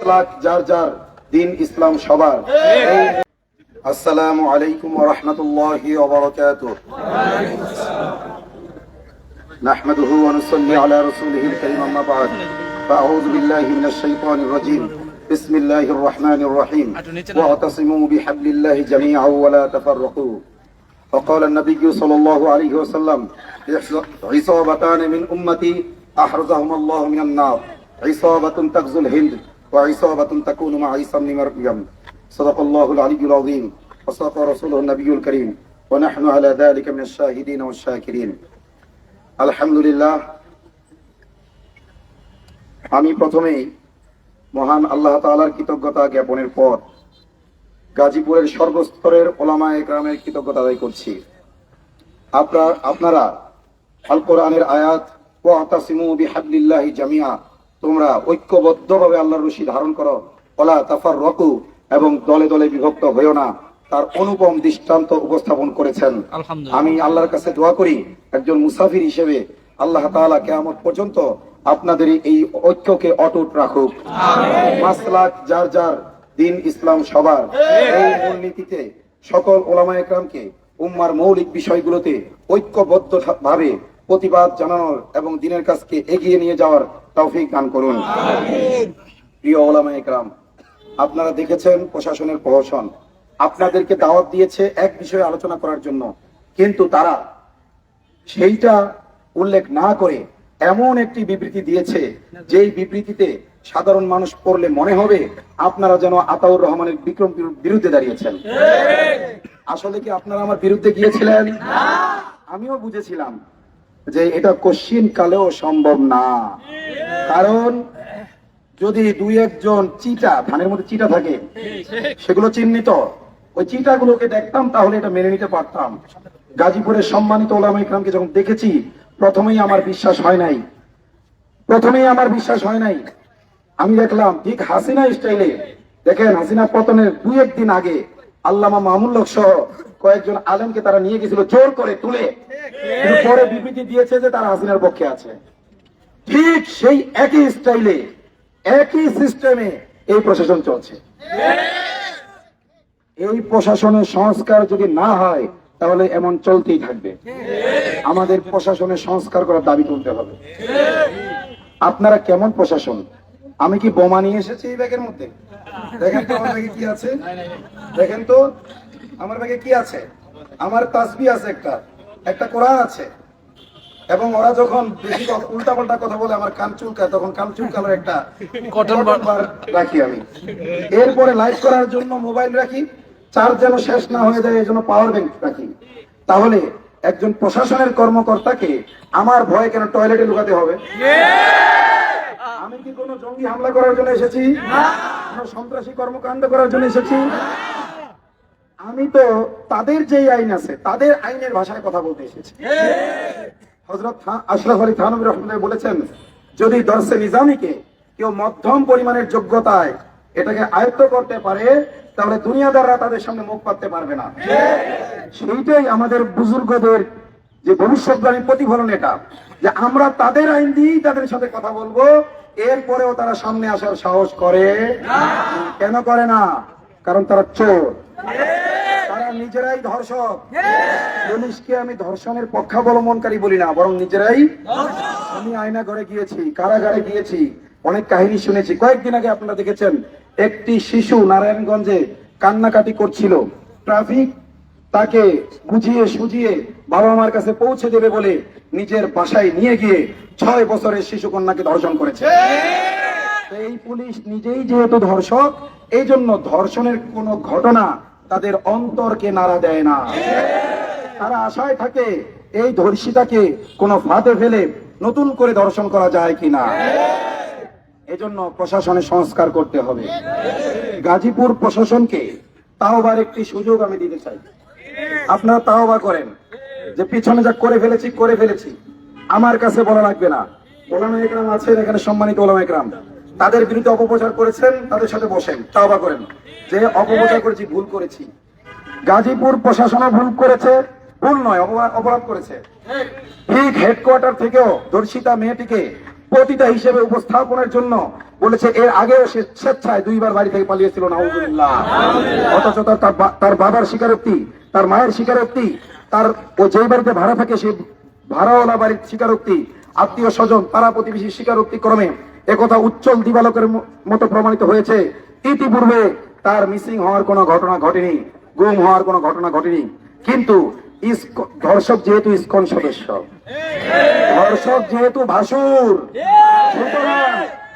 লাখ যার যার দিন ইসলাম সবার এই- আসসালামু আলাইকুম ওয়া রাহমাতুল্লাহি ওয়া বারাকাতুহু نحمده ونصلي على رسوله الكريم أما بعد فأعوذ بالله من الشيطان الرجيم بسم الله الرحمن الرحيم واعتصموا بحبل الله جميعا ولا تفرقوا وقال النبي صلى الله عليه وسلم عصابتان من أمتي أحرزهم الله من النار عصابة تغزو الهند وعصابة تكون مع عيسى بن مريم صدق الله العلي العظيم وصدق رسوله النبي الكريم ونحن على ذلك من الشاهدين والشاكرين আলহামদুলিল্লাহ আমি প্রথমেই মহান আল্লাহ তাআলার কৃতজ্ঞতা জ্ঞাপনের পর গাজীপুরের সর্বস্তরের ওলামায়ে গ্রামের কৃতজ্ঞতা আদায় করছি আপনার আপনারা আল কোরআনের আয়াত ওয়াতাসিমু বিহাবলিল্লাহি জামিয়া তোমরা ঐক্যবদ্ধভাবে আল্লাহর রশি ধারণ করো। ওলা তাফার রকু এবং দলে দলে বিভক্ত হয়েও না। তার অনুপম দৃষ্টান্ত উপস্থাপন করেছেন। আমি আল্লাহর কাছে দোয়া করি একজন মুসাফির হিসেবে আল্লাহ তাআলা কেয়ামত পর্যন্ত আপনাদের এই ঐক্যকে অটুট রাখুক। পাঁচ লাখ যার যার দিন ইসলাম সবার। এই মূলনীতিতে সকল ওলামা একরামকে উম্মার মৌলিক বিষয়গুলোতে ঐক্যবদ্ধ ভাবে প্রতিবাদ জানানোর এবং দিনের কাজকে এগিয়ে নিয়ে যাওয়ার তৌফিক দান করুন। প্রিয় ওলামা একরাম আপনারা দেখেছেন প্রশাসনের প্রহসন। আপনাদেরকে দাওয়াত দিয়েছে এক বিষয়ে আলোচনা করার জন্য। কিন্তু তারা সেইটা উল্লেখ না করে এমন একটি বিবৃতি দিয়েছে যেই বিবৃতিতে সাধারণ মানুষ পড়লে মনে হবে আপনারা যেন আতাউর রহমানের বিক্রম বিরুদ্ধে দাঁড়িয়েছেন। আসলে কি আপনারা আমার বিরুদ্ধে গিয়েছিলেন? আমিও বুঝেছিলাম। যে এটা কশ্চিন কালেও সম্ভব না। কারণ যদি দুই একজন চিটা, ধানের মধ্যে চিটা থাকে, সেগুলো চিহ্নিত, ওই চিটাগুলোকে দেখতাম, তাহলে এটা মেনে নিতে পারতাম। গাজীপুরের সম্মানিত ওলামা ইকরামকে যখন দেখেছি, প্রথমেই আমার বিশ্বাস হয় নাই। প্রথমেই আমার বিশ্বাস হয় নাই। আমি দেখলাম, ঠিক হাসিনা স্টাইলে, দেখেন হাসিনা পতনের দুই একদিন আগে আল্লামা মামুল্লক সহ কয়েকজন আলেমকে তারা নিয়ে গেছিল জোর করে তুলে। পরে বিবৃতি দিয়েছে যে তারা হাসিনার পক্ষে আছে। ঠিক সেই একই স্টাইলে, একই সিস্টেমে এই প্রশাসন চলছে। এই প্রশাসনের সংস্কার যদি না হয়, তাহলে এমন চলতেই থাকবে। আমাদের প্রশাসনের সংস্কার করার দাবি তুলতে হবে। আপনারা কেমন প্রশাসন? আমি কি বোমা নিয়ে এসেছি এই ব্যাগের মধ্যে? দেখেন তো আমার ব্যাগে কি আছে? দেখেন তো আমার ব্যাগে কি আছে? আমার তাসবি আছে একটা একটা কোরআন আছে। এবং ওরা যখন বেশি উল্টা পাল্টা কথা বলে আমার কান চুলকায় তখন কান চুলকানোর একটা bar- bar রাখি আমি। এরপরে লাইভ করার জন্য মোবাইল রাখি চার্জ যেন শেষ না হয়ে যায় এই জন্য পাওয়ার ব্যাংক রাখি। তাহলে একজন প্রশাসনের কর্মকর্তাকে আমার ভয়ে কেন টয়লেটে লুকাতে হবে? আমি কি কোনো জঙ্গি হামলা করার জন্য এসেছি? কোনো সন্ত্রাসী কর্মকাণ্ড করার জন্য এসেছি? আমি তো তাদের যেই আইন আছে তাদের আইনের ভাষায় কথা বলতে এসেছি। হজরত আশরাফ আলী থানবী রহমান বলেছেন যদি দর্শে নিজামীকে কেউ মধ্যম পরিমাণের যোগ্যতায় এটাকে আয়ত্ত করতে পারে তাহলে দুনিয়াদাররা তাদের সামনে মুখ পাততে পারবে না। সেইটাই আমাদের বুজুর্গদের যে ভবিষ্যৎবাণী প্রতিফলন এটা যে আমরা তাদের আইন দিয়েই তাদের সাথে কথা বলব এরপরেও তারা সামনে আসার সাহস করে। কেন করে না? কারণ তারা চোর। তারা নিজেরাই ধর্ষক। পুলিশকে আমি ধর্ষণের পক্ষাবলম্বনকারী বলি না, বরং নিজেরাই আমি আয়না ঘরে গিয়েছি, কারাগারে গিয়েছি, অনেক কাহিনী শুনেছি। কয়েকদিন আগে আপনারা দেখেছেন, একটি শিশু নারায়ণগঞ্জে কান্নাকাটি করছিল। ট্রাফিক তাকে বুঝিয়ে সুজিয়ে বাবা মার কাছে পৌঁছে দেবে বলে নিজের বাসায় নিয়ে গিয়ে ছয় বছরের শিশু কন্যাকে ধর্ষণ করেছে। এই পুলিশ নিজেই যেহেতু ধর্ষক এই জন্য ধর্ষণের কোন ঘটনা তাদের অন্তরকে নাড়া দেয় না। তারা আশায় থাকে এই ধর্ষিতাকে কোনো ফাঁদে ফেলে নতুন করে ধর্ষণ করা যায় কিনা। এজন্য প্রশাসনের সংস্কার করতে হবে। গাজীপুর প্রশাসনকে তাওবার একটি সুযোগ আমি দিতে চাই। আপনারা তাওবা করেন। যে পিছনে যা করে ফেলেছি করে ফেলেছি। আমার কাছে বলা লাগবে না। ওলামা একরাম আছেন এখানে সম্মানিত ওলামা একরাম। তাদের বিরুদ্ধে অপপ্রচার করেছেন, তাদের সাথে বসেন, তাওবা করেন। যে অপপ্রচার করেছি, ভুল করেছি। গাজীপুর প্রশাসনও ভুল করেছে, ভুল নয় অপরাধ করেছে। ঠিক হেডকোয়ার্টার থেকেও দর্শিতা মেয়েটিকে পতিতা হিসেবে উপস্থাপনের জন্য বলেছে, এর আগেও সে স্বেচ্ছায় দুইবার বাড়ি থেকে পালিয়েছিল, নাউজুবিল্লাহ। অথচ তার বাবার স্বীকারোক্তি তার মায়ের স্বীকারোক্তি, তার ও যেই বাড়িতে ভাড়া থাকে সেই ভাড়াওয়ালা বাড়ির স্বীকারোক্তি, আত্মীয় স্বজন, পাড়া প্রতিবেশী স্বীকারোক্তি ক্রমে একথা উজ্জ্বল দিবালকের মতো প্রমাণিত হয়েছে। ইতিপূর্বে তার মিসিং হওয়ার কোনো ঘটনা ঘটেনি, গুম হওয়ার কোনো ঘটনা ঘটেনি। কিন্তু ধর্ষক যেহেতু ইস্কন সদস্য, ধর্ষক যেহেতু ভাসুর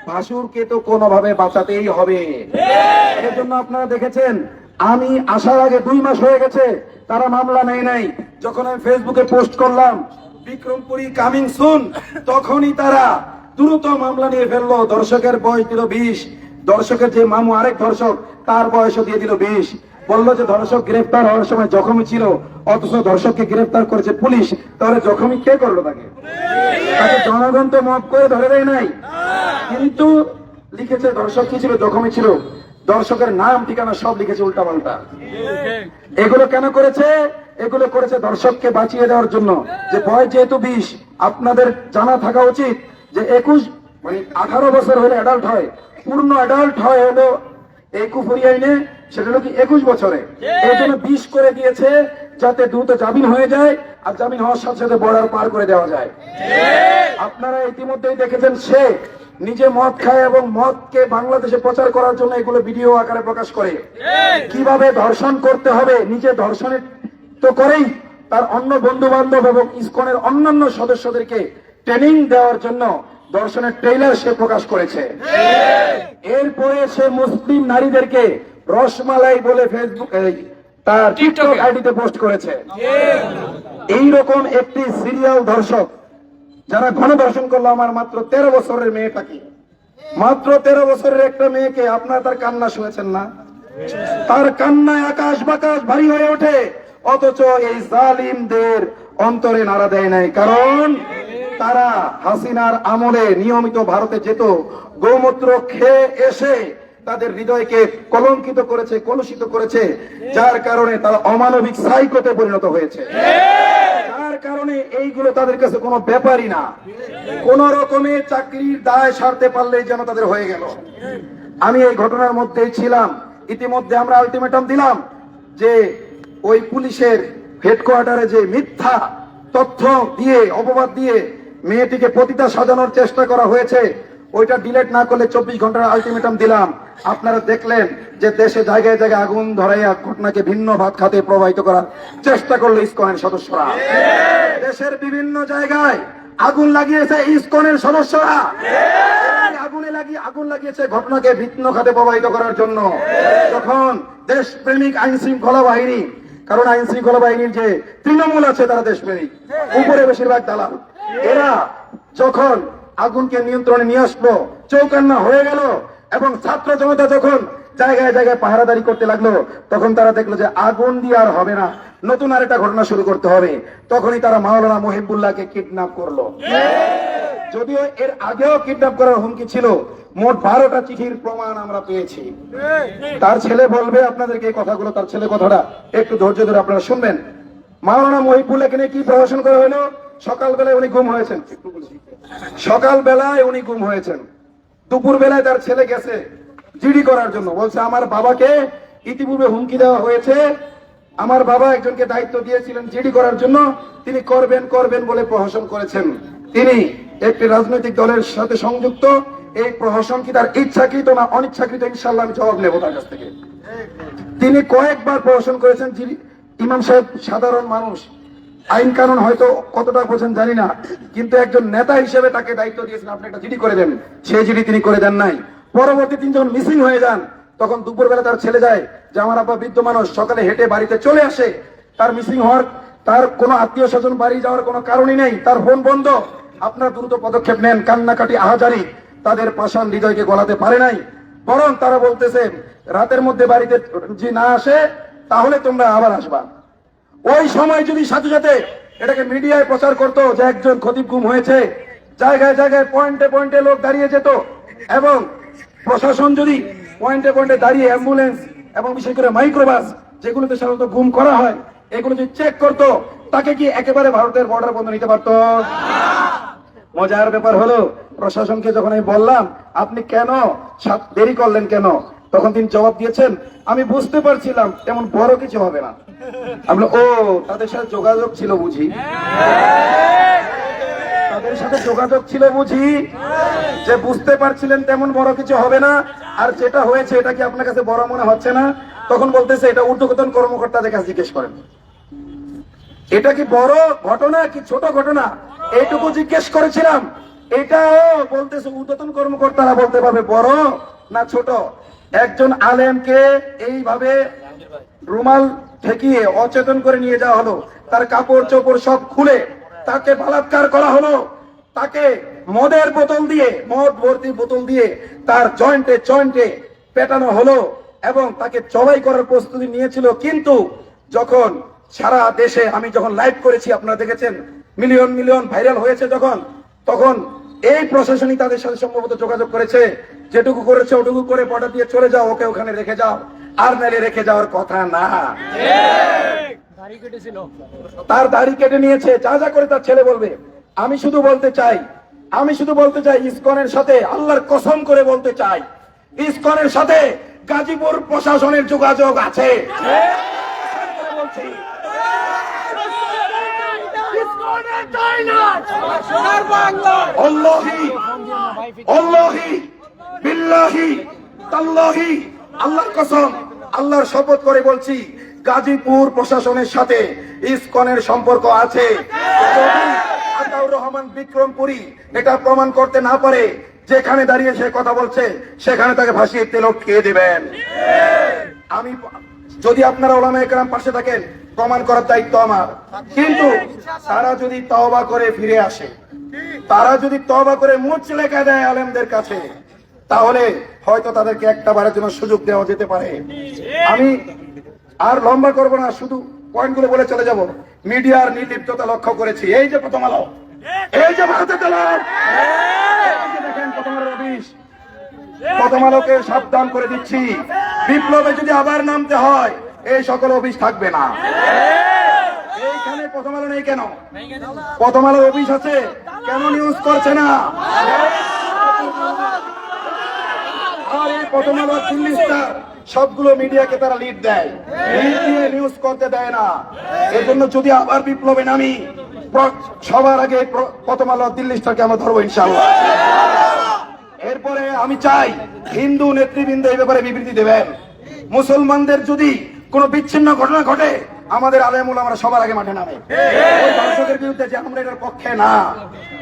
ভাসুরকে তো কোনোভাবে বাঁচাতেই হবে। এর জন্য আপনারা দেখেছেন আমি আসার আগে দুই মাস হয়ে গেছে, তারা মামলা নেয় নাই। যখন আমি ফেসবুকে পোস্ট করলাম, বিক্রমপুরী কামিং সুন তখনই তারা দ্রুত মামলা নিয়ে ফেলল। দর্শকের বয়স দিল বিশ দর্শকের যে মামু আরেক দর্শক, তার বয়সও দিয়ে দিল বিশ বলল যে দর্শক গ্রেফতার হওয়ার সময় জখমি ছিল, অথচ দর্শককে গ্রেফতার করেছে পুলিশ। তাহলে জখমি কে করল তাকে? তাকে জনগণ তো মাফ করে ধরে দেয় নাই। কিন্তু লিখেছে দর্শক কি ছিল, জখমি ছিল। দর্শকের নাম, ঠিকানা সব লিখেছে উল্টা পাল্টা এগুলো কেন করেছে? এগুলো করেছে দর্শককে বাঁচিয়ে দেওয়ার জন্য। যে বয়স যেহেতু বিশ আপনাদের জানা থাকা উচিত যে একুশ মানে আঠারো বছর হলে অ্যাডাল্ট হয়, পূর্ণ অ্যাডাল্ট হয় হলো এই কুফুরি আইনে, সেটা হলো কি একুশ বছরে। এই জন্য বিশ করে দিয়েছে যাতে দ্রুত জামিন হয়ে যায় আর জামিন হওয়ার সাথে সাথে বর্ডার পার করে দেওয়া যায়। আপনারা ইতিমধ্যেই দেখেছেন সে নিজে মদ খায় এবং মদকে বাংলাদেশে প্রচার করার জন্য এগুলো ভিডিও আকারে প্রকাশ করে। কীভাবে ধর্ষণ করতে হবে নিজে ধর্ষণের তো করেই তার অন্য বন্ধু বান্ধব এবং ইসকনের অন্যান্য সদস্যদেরকে ট্রেনিং দেওয়ার জন্য দর্শনের ট্রেইলার সে প্রকাশ করেছে। এরপরে সে মুসলিম নারীদেরকে রসমালাই বলে ফেসবুক তার টিকটক আইডিতে পোস্ট করেছে। এইরকম একটি সিরিয়াল দর্শক যারা গণদর্শন করল আমার মাত্র তেরো বছরের মেয়েটাকে। মাত্র তেরো বছরের একটা মেয়েকে আপনারা তার কান্না শুনেছেন না? তার কান্নায় আকাশ বাকাশ ভারী হয়ে ওঠে। অথচ এই জালিমদের অন্তরে নাড়া দেয় নাই। কারণ তারা হাসিনার আমলে নিয়মিত ভারতে যেত। গোমূত্র খেয়ে এসে তাদের হৃদয়কে কলঙ্কিত করেছে, কলুষিত করেছে। যার কারণে তারা অমানবিক সাইকোতে পরিণত হয়েছে। যার কারণে এইগুলো তাদের কাছে কোনো ব্যাপারই না। কোন রকমের চাকরির দায় সারতে পারলেই যেন তাদের হয়ে গেল। আমি এই ঘটনার মধ্যেই ছিলাম। ইতিমধ্যে আমরা আলটিমেটাম দিলাম যে ওই পুলিশের হেডকোয়ার্টারে যে মিথ্যা তথ্য দিয়ে, অপবাদ দিয়ে মেয়েটিকে পতিতা সাজানোর চেষ্টা করা হয়েছে, ওইটা ডিলেট না করলে চব্বিশ ঘণ্টার আলটিমেটাম দিলাম। আপনারা দেখলেন যে দেশে জায়গায় জায়গায় আগুন ধরাইয়া ঘটনাকে ভিন্ন ভাত খাতে প্রবাহিত করার চেষ্টা করল ইসকনের সদস্যরা। দেশের বিভিন্ন জায়গায় আগুন লাগিয়েছে ইসকনের সদস্যরা। আগুনে লাগিয়ে, আগুন লাগিয়েছে ঘটনাকে ভিন্ন খাতে প্রবাহিত করার জন্য। যখন দেশপ্রেমিক আইন শৃঙ্খলা বাহিনী, কারণ আইন শৃঙ্খলা বাহিনীর যে তৃণমূল আছে তারা দেশপ্রেমিক, উপরে বেশিরভাগ দালাল। এরা যখন আগুনকে নিয়ন্ত্রণে নিয়ে আসলো, চৌকান্না হয়ে গেল এবং ছাত্র জনতা যখন জায়গায় জায়গায় পাহারাদারি করতে লাগল, তখন তারা দেখল যে আগুন দিয়ে আর হবে না। নতুন আর একটা ঘটনা শুরু করতে হবে। তখনই তারা মাওলানা মহিবুল্লাহকে কিডন্যাপ করল। যদিও এর আগেও কিডন্যাপ করার হুমকি ছিল, মোট বারোটা চিঠির প্রমাণ আমরা পেয়েছি। তার ছেলে বলবে আপনাদেরকে এই কথাগুলো, তার ছেলে কথাটা একটু ধৈর্য ধরে আপনারা শুনবেন। মাওলানা মহিবুল্লাহ নিয়ে কি প্রহসন করা হলো? সকালবেলায় উনি গুম হয়েছেন। সকালবেলায় উনি গুম হয়েছেন। দুপুর বেলায় তার ছেলে গেছে জিডি করার জন্য। বলছে, আমার বাবাকে ইতিপূর্বে হুমকি দেওয়া হয়েছে। আমার বাবা একজনকে দায়িত্ব দিয়েছিলেন জিডি করার জন্য। তিনি করবেন করবেন বলে প্রহসন করেছেন। তিনি একটি রাজনৈতিক দলের সাথে সংযুক্ত। এই প্রহসন কি তার ইচ্ছাকৃত না অনিচ্ছাকৃত? ইনশাল্লাহ আমি জবাব নেব তার কাছ থেকে। তিনি কয়েকবার প্রহসন করেছেন ইমাম সাহেব সাধারণ মানুষ। আইন কানুন হয়তো কতটা বোঝেন জানি না, কিন্তু একজন নেতা হিসেবে তাকে দায়িত্ব দিয়েছেন, আপনি একটা জিডি করে দেন। সেই জিডি তিনি করে দেন নাই। পরবর্তী তিনি যখন মিসিং হয়ে যান, তখন দুপুরবেলা তার ছেলে যায়, যে আমার আব্বা বৃদ্ধ মানুষ, সকালে হেঁটে বাড়িতে চলে আসে। তার মিসিং হওয়ার, তার কোনো আত্মীয় স্বজন বাড়ি যাওয়ার কোনো কারণই নেই। তার ফোন বন্ধ। আপনার দ্রুত পদক্ষেপ নেন, কান্নাকাটি আহাজারি। তাদের পাষাণ হৃদয়কে গলাতে পারে নাই। বরং তারা বলতেছে, রাতের মধ্যে বাড়িতে যে না আসে, তাহলে তোমরা আবার আসবা। ওই সময় যদি সাথে সাথে এটাকে মিডিয়ায় প্রচার করতো যে একজন খতিব গুম হয়েছে, জায়গায় জায়গায় পয়েন্টে পয়েন্টে লোক দাঁড়িয়ে যেত এবং প্রশাসন যদি পয়েন্টে পয়েন্টে দাঁড়িয়ে অ্যাম্বুলেন্স এবং বিশেষ করে মাইক্রোবাস যেগুলোতে সাধারণত গুম করা হয়, এগুলো যদি চেক করতো, তাকে কি একেবারে ভারতের বর্ডার বন্ধ নিতে পারতো? মজার ব্যাপার হলো, প্রশাসনকে যখন আমি বললাম, আপনি কেন দেরি করলেন কেন? তখন তিনি জবাব দিয়েছেন, আমি বুঝতে পারছিলাম, তেমন বড় কিছু হবে না। আমি ও, তাদের সাথে যোগাযোগ ছিল বুঝি? তাদের সাথে যোগাযোগ ছিল বুঝি, যে বুঝতে পারছিলেন তেমন বড় কিছু হবে না, আর যেটা হয়েছে এটা কি আপনার কাছে বড় মনে হচ্ছে না? তখন বলতেছে, এটা ঊর্ধ্বতন কর্মকর্তাদের কাছে জিজ্ঞেস করেন। এটা কি বড় ঘটনা কি ছোট ঘটনা? এইটুকু জিজ্ঞেস করেছিলাম। এটাও বলতেছে, ঊর্ধ্বতন কর্মকর্তারা বলতে পারবে বড় না ছোট? একজন আলেমকে এইভাবে রুমাল ঠেকিয়ে অচেতন করে নিয়ে যাওয়া হলো। তার কাপড় চোপড় সব খুলে তাকে বলাৎকার করা হলো। তাকে মদের বোতল দিয়ে, মদ ভর্তি বোতল দিয়ে তার জয়েন্টে জয়েন্টে পেটানো হলো এবং তাকে জবাই করার প্রস্তুতি নিয়েছিল। কিন্তু যখন সারা দেশে, আমি যখন লাইভ করেছি, আপনারা দেখেছেন মিলিয়ন মিলিয়ন ভাইরাল হয়েছে যখন, তখন এই প্রশাসনই তাদের সাথে সম্ভবত যোগাযোগ করেছে। যেটুকু করেছে ওটুকু করে পটা দিয়ে চলে যাও, ওকে ওখানে রেখে যাও। আর নাইলে রেখে যাওয়ার কথা না। তার দাড়ি কেটে নিয়েছে, যা যা করে তার ছেলে বলবে। আমি শুধু বলতে চাই, আমি শুধু বলতে চাই, ইসকনের সাথে আল্লাহর কসম করে বলতে চাই, ইসকনের সাথে গাজীপুর প্রশাসনের যোগাযোগ আছে। আল্লাহর শপথ করে বলছি, গাজীপুর প্রশাসনের সাথে ইসকনের সম্পর্ক আছে। রহমান বিক্রমপুরী এটা প্রমাণ করতে না পারে, যেখানে দাঁড়িয়ে সে কথা বলছে, সেখানে তাকে ভাসিয়ে তেল খেয়ে দেবেন। আমি যদি আপনারা ওলামা একরাম পাশে থাকেন, প্রমাণ করার দায়িত্ব আমার। কিন্তু তারা যদি তওবা করে ফিরে আসে, তারা যদি তওবা করে মুচ লেখা দেয় আলেমদের কাছে, তাহলে হয়তো তাদেরকে একটা বারের জন্য সুযোগ দেওয়া যেতে পারে। আমি আর লম্বা করব না, শুধু পয়েন্টগুলো বলে চলে যাব। মিডিয়ার নির্লিপ্ততা লক্ষ্য করেছি। এই যে প্রথম আলো, এই যে ভারতের দেখেন প্রথম অফিস প্রথম আলোকে সাবধান করে দিচ্ছি। বিপ্লবে যদি আবার নামতে হয়, এই সকল অফিস থাকবে না। এইখানে প্রথম আলো নেই কেন? প্রথম আলোর অফিস আছে, কেন নিউজ করছে না? আর এই প্রথম আলো দিল্লি স্টার সবগুলো মিডিয়াকে তারা লিড দেয়। লিড দিয়ে নিউজ করতে দেয় না। এর জন্য যদি আবার বিপ্লবে নামি সবার আগে প্রথম আলো দিল্লি স্টারকে আমরা ধরবো ইনশাল্লাহ এরপরে আমি চাই হিন্দু নেতৃবৃন্দ এই ব্যাপারে বিবৃতি দেবেন। মুসলমানদের যদি কোনো বিচ্ছিন্ন ঘটনা ঘটে, আমাদের আলেমুল আমরা সবার আগে মাঠে নামে। দর্শকের বিরুদ্ধে যে আমরা এটার পক্ষে না।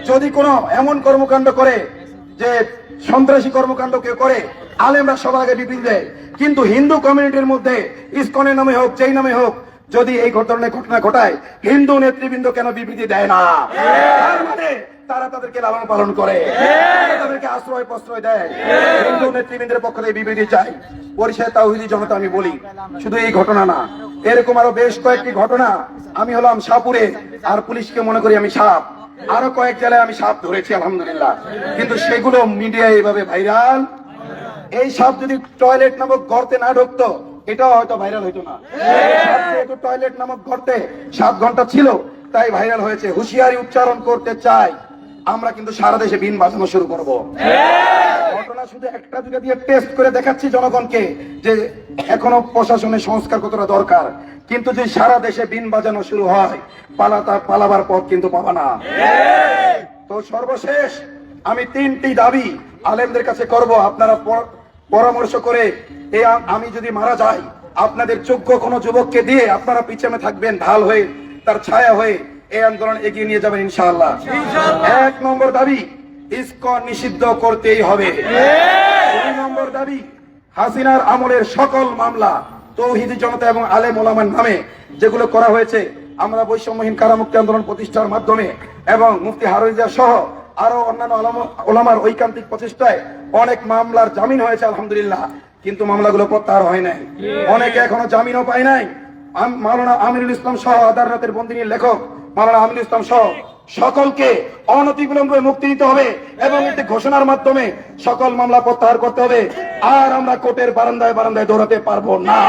যদি কোনো এমন কর্মকাণ্ড করে যে সন্ত্রাসী কর্মকাণ্ড কেউ করে, আলেমরা সবার আগে বিবৃতি দেয়। কিন্তু হিন্দু কমিউনিটির মধ্যে ইসকনের নামে হোক, যেই নামে হোক, যদি এই ধরনের ঘটনা ঘটায়, হিন্দু নেতৃবৃন্দ কেন বিবৃতি দেয় না? তার তাদেরকে লালন পালন করে। তাদেরকে আশ্রয় প্রশ্রয় দেয়। হিন্দু নেতৃবৃন্দের পক্ষ থেকে বিবৃতি চাই। পরিষদ তাহিদি জনতা আমি বলি শুধু এই ঘটনা না। এরকম আরও বেশ কয়েকটি ঘটনা। আমি হলাম সাপুরে আর পুলিশকে মনে করি আমি সাপ। আরও কয়েক জেলায় আমি সাপ ধরেছি আলহামদুলিল্লাহ। কিন্তু সেগুলো মিডিয়ায় এইভাবে ভাইরাল। এই সাপ যদি টয়লেট নামক গর্তে না ঢুকতো এটাও হয়তো ভাইরাল হইতো না। সাপ টয়লেট নামক গর্তে সাত ঘণ্টা ছিল তাই ভাইরাল হয়েছে। হুঁশিয়ারি উচ্চারণ করতে চাই। আমরা কিন্তু সারা দেশে বিন বাজানো শুরু করব। ঘটনা শুধু একটা দুটা দিয়ে টেস্ট করে দেখাচ্ছি জনগণকে যে এখনও প্রশাসনের সংস্কার কতটা দরকার। কিন্তু যদি সারা দেশে বিন বাজানো শুরু হয় পালাতা পালাবার পথ কিন্তু পাবা না। তো সর্বশেষ আমি তিনটি দাবি আলেমদের কাছে করব। আপনারা পরামর্শ করে আ- আমি যদি মারা যাই, আপনাদের যোগ্য কোনো যুবককে দিয়ে আপনারা পিছনে থাকবেন, ঢাল হয়ে তার ছায়া হয়ে এই আন্দোলন এগিয়ে নিয়ে যাবেন ইনশাআল্লাহ। এক নম্বর দাবি ইসকন নিষিদ্ধ করতেই হবে। দুই নম্বর দাবি হাসিনার আমলের সকল মামলা তৌহিদি জনতা এবং আলেম ওলামার নামে যেগুলো করা হয়েছে আমরা বৈষম্যহীন কারামুক্তি আন্দোলন প্রতিষ্ঠার মাধ্যমে এবং মুফতি হারুজা সহ আরও অন্যান্য ওলামার ঐকান্তিক প্রচেষ্টায় অনেক মামলার জামিন হয়েছে আলহামদুলিল্লাহ। কিন্তু মামলাগুলো প্রত্যাহার হয় নাই। অনেকে এখনও জামিনও পায় নাই। মাওলানা আমিরুল ইসলাম সহ আদালতের বন্দিনীর লেখক মাওলানা আমিরুল ইসলাম সহ সকলকে অনতিবিলম্বে মুক্তি দিতে হবে এবং এতে ঘোষণার মাধ্যমে সকল মামলা প্রত্যাহার করতে হবে। আর আমরা কোর্টের বারান্দায় বারান্দায় দৌড়াতে পারব না।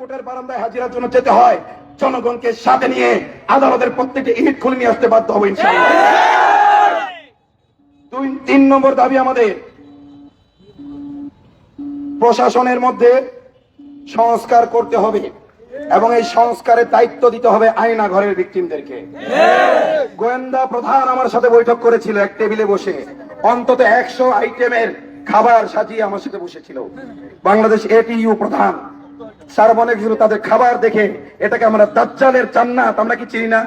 কোর্টের বারান্দায় হাজিরার জন্য যেতে হয়, জনগণকে সাথে নিয়ে আদালতের প্রত্যেকটি ইট খুলে নিয়ে আসতে বাধ্য হব দুই, তিন নম্বর দাবি আমাদের। প্রশাসনের মধ্যে সংস্কার করতে হবে। এবং এই সংস্কারের দায়িত্ব দিতে হবে আয়না ঘরের ভিকটিমদেরকে গোয়েন্দা প্রধান আমার সাথে বৈঠক করেছিল এক টেবিলে বসে। অন্তত একশো আইটেমের খাবার সাজিয়ে আমার সাথে বসেছিল। বাংলাদেশ এটিইউ প্রধান। সার্বনিক তাদের খাবার দেখে এটাকে আমরা দাজ্জালের জান্নাত, আমরা কি চিনি না?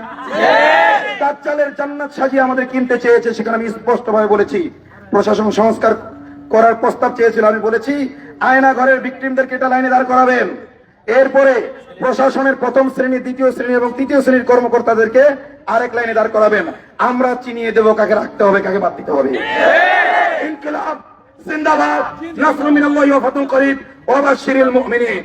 দাজ্জালের জান্নাত সাজিয়ে আমাদের কিনতে চেয়েছে, সেখানে আমি স্পষ্টভাবে বলেছি। প্রশাসন সংস্কার করার প্রস্তাব চেয়েছিল, আমি বলেছি, আয়না ঘরের ভিকটিমদেরকে এটা লাইনে দাঁড় করাবেন। এরপরে প্রশাসনের প্রথম শ্রেণি, দ্বিতীয় শ্রেণি এবং তৃতীয় শ্রেণির কর্মকর্তাদেরকে আরেক লাইনে দাঁড় করাবেন। আমরা চিনিয়ে দেবো কাকে রাখতে হবে, কাকে বাদ দিতে হবে। ইনকিলাব, জিন্দাবাদ। নাসরুল মিনাল্লাহি ওয়া ফাতুল ওয়া মুমিনিন।